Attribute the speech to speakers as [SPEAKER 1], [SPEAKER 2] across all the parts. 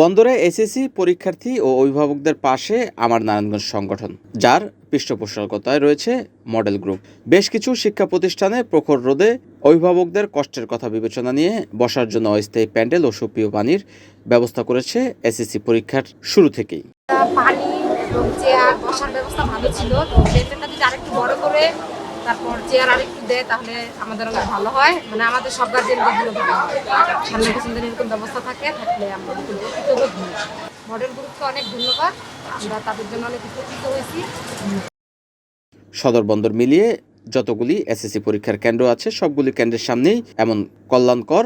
[SPEAKER 1] বন্দরে এসএসসি পরীক্ষার্থী ও অভিভাবকদের পাশে আমার নারায়ণগঞ্জ সংগঠন, যার পৃষ্ঠপোষকতায় রয়েছে মডেল গ্রুপ। বেশ কিছু শিক্ষা প্রতিষ্ঠানে প্রখর রোদে অভিভাবকদের কষ্টের কথা বিবেচনা নিয়ে বসার জন্য অস্থায়ী প্যান্ডেল ও সুপ্রিয় পানির ব্যবস্থা করেছে এসএসসি পরীক্ষার শুরু থেকেই।
[SPEAKER 2] পানি এবং চেয়ার বসার ব্যবস্থা ভালো ছিল, তো যদি আরেকটু বড় করে তারপর চেয়ার আরেকটু দেয়, তাহলে আমাদের অনেক ভালো হয়। মানে আমাদের সব ভালো হয়। সামনে এরকম ব্যবস্থা থাকে থাকলে আমরা মডেল গ্রুপকে অনেক ধন্যবাদ। আমরা তাদের জন্য অনেক উপকৃত হয়েছি।
[SPEAKER 1] সদর বন্দর মিলিয়ে যতগুলি এসএসসি পরীক্ষার কেন্দ্র আছে, সবগুলি কেন্দ্রের সামনেই এমন কল্যাণকর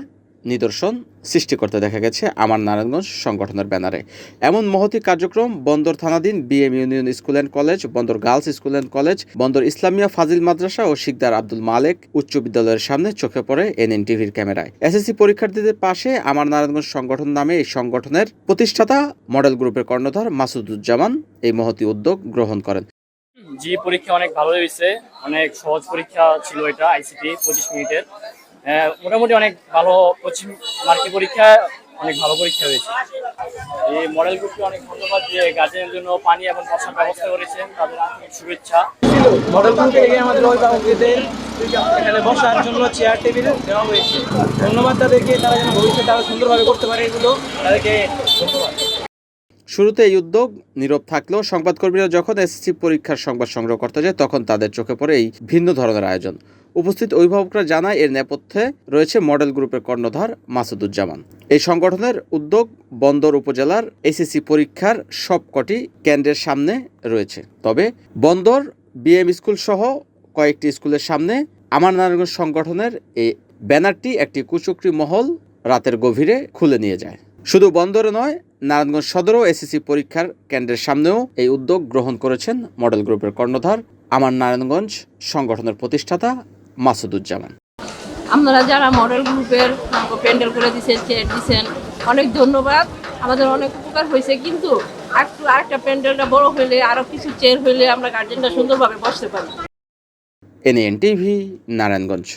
[SPEAKER 1] নিদর্শন সৃষ্টি করতে দেখা গেছে আমার নারায়ণগঞ্জ সংগঠনের ব্যানারে। এমন মহতি কার্যক্রম বন্দর থানাধীন BM union school and college, Bandar girls school and college, Bandar Islamia Fazil মাদ্রাসা ও শিকদার আব্দুল মালেক উচ্চ বিদ্যালয়ের সামনে চোখে পড়ে এনএন টিভির ক্যামেরায়। এসএসসি পরীক্ষার্থীদের পাশে আমার নারায়ণগঞ্জ সংগঠন নামে এই সংগঠনের প্রতিষ্ঠাতা মডেল গ্রুপের কর্ণধার মাসুদুজ্জামান এই মহতি উদ্যোগ গ্রহণ করেন।
[SPEAKER 3] জি, পরীক্ষা অনেক ভালো হয়েছে। অনেক সহজ পরীক্ষা ছিল এটা, আইসিটি, পঁচিশ মিনিটের। মোটামুটি অনেক ভালো পশ্চিম মার্কি পরীক্ষা অনেক ভালো পরীক্ষা হয়েছে। এই মডেল গ্রুপকে অনেক ধন্যবাদ যে গার্জেনের জন্য পানি এবং বসার ব্যবস্থা করেছেন তাদের আন্তরিক শুভেচ্ছা।
[SPEAKER 4] মডেল গ্রুপ থেকে আমাদের অভিভাবকদের এখানে বসার জন্য চেয়ার টেবিল দেওয়া হয়েছে। ধন্যবাদ তাদেরকে তারা যেন ভবিষ্যতে আরও সুন্দরভাবে করতে পারে এগুলো। তাদেরকে ধন্যবাদ।
[SPEAKER 1] শুরুতে এই উদ্যোগ নীরব থাকলেও সংবাদকর্মীরা যখন এসএসসি পরীক্ষার সংবাদ সংগ্রহ করতে যায় তখন তাদের চোখে পড়ে এই ভিন্ন ধরনের আয়োজন। উপস্থিত অভিভাবকরা জানায় এর নেপথ্যে রয়েছে মডেল গ্রুপের কর্ণধার মাসুদুজ্জামান। এই সংগঠনের উদ্যোগ বন্দর উপজেলার এসএসসি পরীক্ষার সবকটি কেন্দ্রের সামনে রয়েছে। তবে বন্দর, বিএম স্কুল সহ কয়েকটি স্কুলের সামনে আমার নারায়ণগঞ্জ সংগঠনের এই ব্যানারটি একটি কুচক্রি মহল রাতের গভীরে খুলে নিয়ে যায়। শুধু বন্দরে নয়, নারায়ণগঞ্জ সদরও এসএসসি পরীক্ষার কেন্দ্রের সামনেও এই উদ্যোগ গ্রহণ করেছেন মডেল গ্রুপের কর্ণধার আমার নারায়ণগঞ্জ সংগঠনের প্রতিষ্ঠাতা মাসুদুজ্জামান।
[SPEAKER 5] আপনারা যারা মডেল গ্রুপের প্যান্ডেল করে দিচ্ছেন চেয়ার দিচ্ছেন অনেক ধন্যবাদ। আমাদের অনেক উপকার হয়েছে কিন্তু একটু আরেকটা প্যান্ডেলটা বড় হইলে আরও কিছু চেয়ার হইলে আমরা গার্জেনটা সুন্দরভাবে বসতে পারি।
[SPEAKER 1] NN TV Narayanganj.